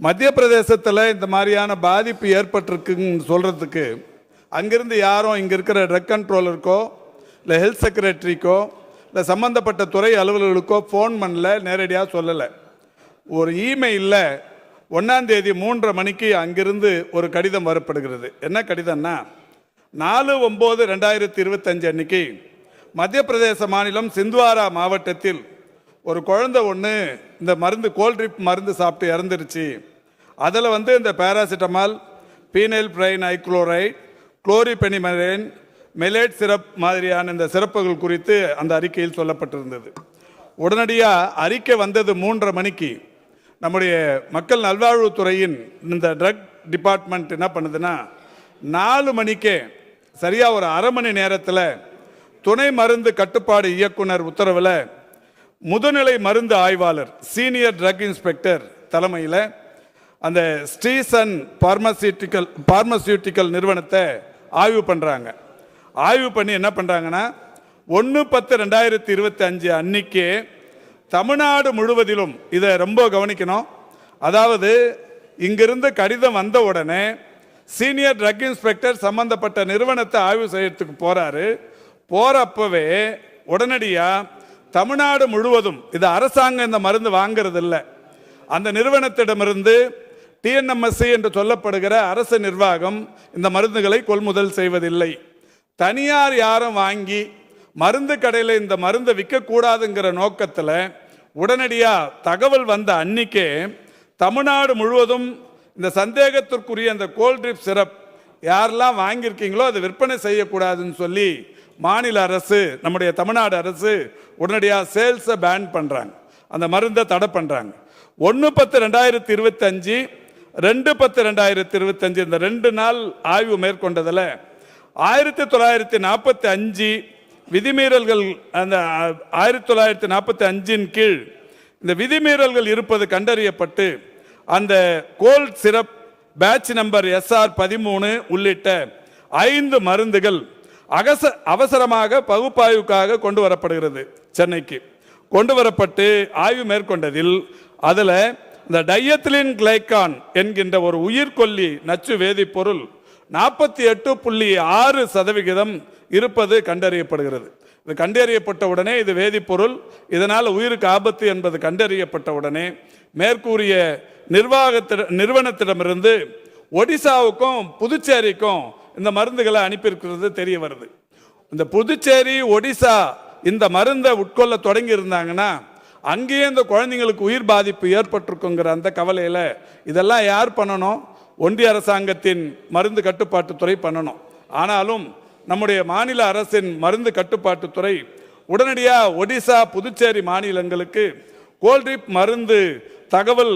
மத்திய பிரதேசத்தில் இந்த மாதிரியான பாதிப்பு ஏற்பட்டிருக்குன்னு சொல்கிறதுக்கு அங்கிருந்து யாரும் இங்கே இருக்கிற ட்ரக் கண்ட்ரோலருக்கோ இல்லை ஹெல்த் செக்ரட்டரிக்கோ இல்லை சம்மந்தப்பட்ட துறை அலுவலர்களுக்கோ ஃபோன் பண்ணல நேரடியாக சொல்லலை. ஒரு இமெயிலில் ஒன்றாந்தேதி மூன்றரை மணிக்கு அங்கிருந்து ஒரு கடிதம் வரப்படுகிறது. என்ன கடிதம்னா நாலு ஒம்பது ரெண்டாயிரத்தி இருபத்தஞ்சு அன்னைக்கு மத்திய பிரதேச மாநிலம் சிந்த்வாரா மாவட்டத்தில் ஒரு குழந்தை ஒன்று இந்த மருந்து கோல்ட்ரிப் மருந்து சாப்பிட்டு இறந்துருச்சு. அதில் வந்து இந்த பேராசிட்டமால் பீனைல் பிரைன் ஐக்ளோரைட் குளோரிபெனிமரேன் மெலேட் சிரப் மாதிரியான இந்த சிறப்புகள் குறித்து அந்த அறிக்கையில் சொல்லப்பட்டிருந்தது. உடனடியாக அறிக்கை வந்தது மூன்றரை மணிக்கு. நம்முடைய மக்கள் நல்வாழ்வுத்துறையின் இந்த ட்ரக் டிபார்ட்மெண்ட் என்ன பண்ணுதுன்னா நாலு மணிக்கே சரியாக ஒரு அரை மணி நேரத்தில் துணை மருந்து கட்டுப்பாடு இயக்குனர் உத்தரவில் முதுநிலை மருந்து ஆய்வாளர் சீனியர் ட்ரக் இன்ஸ்பெக்டர் தலைமையில் அந்த ஸ்ரீசன் பார்மசியூட்டிக்கல் பார்மசியூட்டிக்கல் நிறுவனத்தை ஆய்வு பண்ணுறாங்க ஆய்வு பண்ணி என்ன பண்ணுறாங்கன்னா ஒன்று பத்து ரெண்டாயிரத்தி இருபத்தி அஞ்சு அன்னைக்கு தமிழ்நாடு முழுவதிலும் இதை ரொம்ப கவனிக்கணும். அதாவது இங்கிருந்து கடிதம் வந்த உடனே சீனியர் ட்ரக் இன்ஸ்பெக்டர் சம்பந்தப்பட்ட நிறுவனத்தை ஆய்வு செய்யறதுக்கு போகிறாரு போகிறப்பவே உடனடியாக தமிழ்நாடு முழுவதும் இது அரசாங்கம் இந்த மருந்து வாங்கிறது இல்லை அந்த நிறுவனத்திடமிருந்து டிஎன்எம்எஸ்சி என்று சொல்லப்படுகிற அரசு நிர்வாகம் இந்த மருந்துகளை கொள்முதல் செய்வதில்லை. தனியார் யாரும் வாங்கி மருந்து கடையில் இந்த மருந்தை விற்கக்கூடாதுங்கிற நோக்கத்தில் உடனடியாக தகவல் வந்த அன்னிக்கே தமிழ்நாடு முழுவதும் இந்த சந்தேகத்திற்குரிய அந்த கோல்ட்ரிப் சிரப் யாரெல்லாம் வாங்கியிருக்கீங்களோ அதை விற்பனை செய்யக்கூடாதுன்னு சொல்லி மாநில அரசு நம்முடைய தமிழ்நாடு அரசு உடனடியாக சேல்ஸை பேன் பண்ணுறாங்க அந்த மருந்தை தடை பண்ணுறாங்க ஒன்று பத்து ரெண்டாயிரத்தி இருபத்தஞ்சு ரெண்டு பத்து ரெண்டாயிரத்தி இருபத்தஞ்சு இந்த ரெண்டு நாள் ஆய்வு மேற்கொண்டதில் ஆயிரத்தி தொள்ளாயிரத்தி நாற்பத்தி அஞ்சு விதிமீறல்கள் அந்த ஆயிரத்தி தொள்ளாயிரத்தி நாற்பத்தி அஞ்சின் கீழ் இந்த விதிமீறல்கள் இருப்பது கண்டறியப்பட்டு அந்த cold syrup batch number SR பதிமூணு உள்ளிட்ட ஐந்து மருந்துகள் அகச அவசரமாக பகுப்பாய்வுக்காக கொண்டு வரப்படுகிறது சென்னைக்கு. கொண்டு வரப்பட்டு ஆய்வு மேற்கொண்டதில் அதில் இந்த டையத்லின் கிளைக்கான் என்கின்ற ஒரு உயிர்கொல்லி நச்சு வேதிப்பொருள் நாற்பத்தி எட்டு புள்ளி ஆறு சதவிகிதம் இருப்பது கண்டறியப்படுகிறது. இது கண்டறியப்பட்ட உடனே இது வேதிப்பொருள் இதனால் உயிருக்கு ஆபத்து என்பது கண்டறியப்பட்ட உடனே மேற்கூறிய நிர்வாகத்திட நிறுவனத்திடமிருந்து ஒடிசாவுக்கும் புதுச்சேரிக்கும் இந்த மருந்துகளை அனுப்பியிருக்கிறது தெரிய வருது. இந்த புதுச்சேரி ஒடிசா இந்த மருந்தை உட்கொள்ள தொடங்கி இருந்தாங்கன்னா அங்கேயே இந்த குழந்தைங்களுக்கு உயிர் பாதிப்பு ஏற்பட்டிருக்குங்கிற அந்த கவலையில் இதெல்லாம் யார் பண்ணணும்? ஒன்றிய அரசாங்கத்தின் மருந்து கட்டுப்பாட்டுத்துறை பண்ணணும். ஆனாலும் நம்முடைய மாநில அரசின் மருந்து கட்டுப்பாட்டுத்துறை உடனடியாக ஒடிசா புதுச்சேரி மாநிலங்களுக்கு கோல்ட்ரிப் மருந்து தகவல்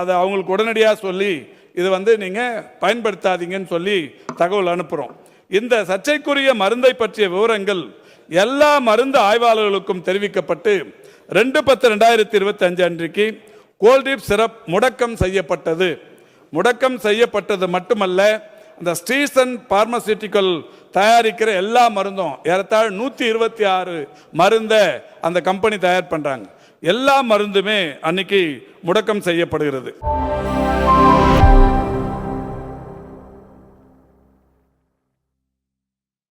அதை அவங்களுக்கு உடனடியாக சொல்லி இது வந்து நீங்கள் பயன்படுத்தாதீங்கன்னு சொல்லி தகவல் அனுப்புகிறோம் இந்த சர்ச்சைக்குரிய மருந்தை பற்றிய விவரங்கள் எல்லா மருந்து ஆய்வாளர்களுக்கும் தெரிவிக்கப்பட்டு ரெண்டு பத்து ரெண்டாயிரத்தி இருபத்தி அஞ்சு அன்றைக்கு கோல்ட்ரிப் சிரப் முடக்கம் செய்யப்பட்டது. முடக்கம் செய்யப்பட்டது மட்டுமல்ல அந்த ஸ்ரீசன் பார்மசியூட்டிக்கல் தயாரிக்கிற எல்லா மருந்தும் ஏறத்தாழ் நூற்றி இருபத்தி ஆறு மருந்தை அந்த கம்பெனி தயார் பண்ணுறாங்க எல்லா மருந்துமே அன்னைக்கு முடக்கம் செய்யப்படுகிறது.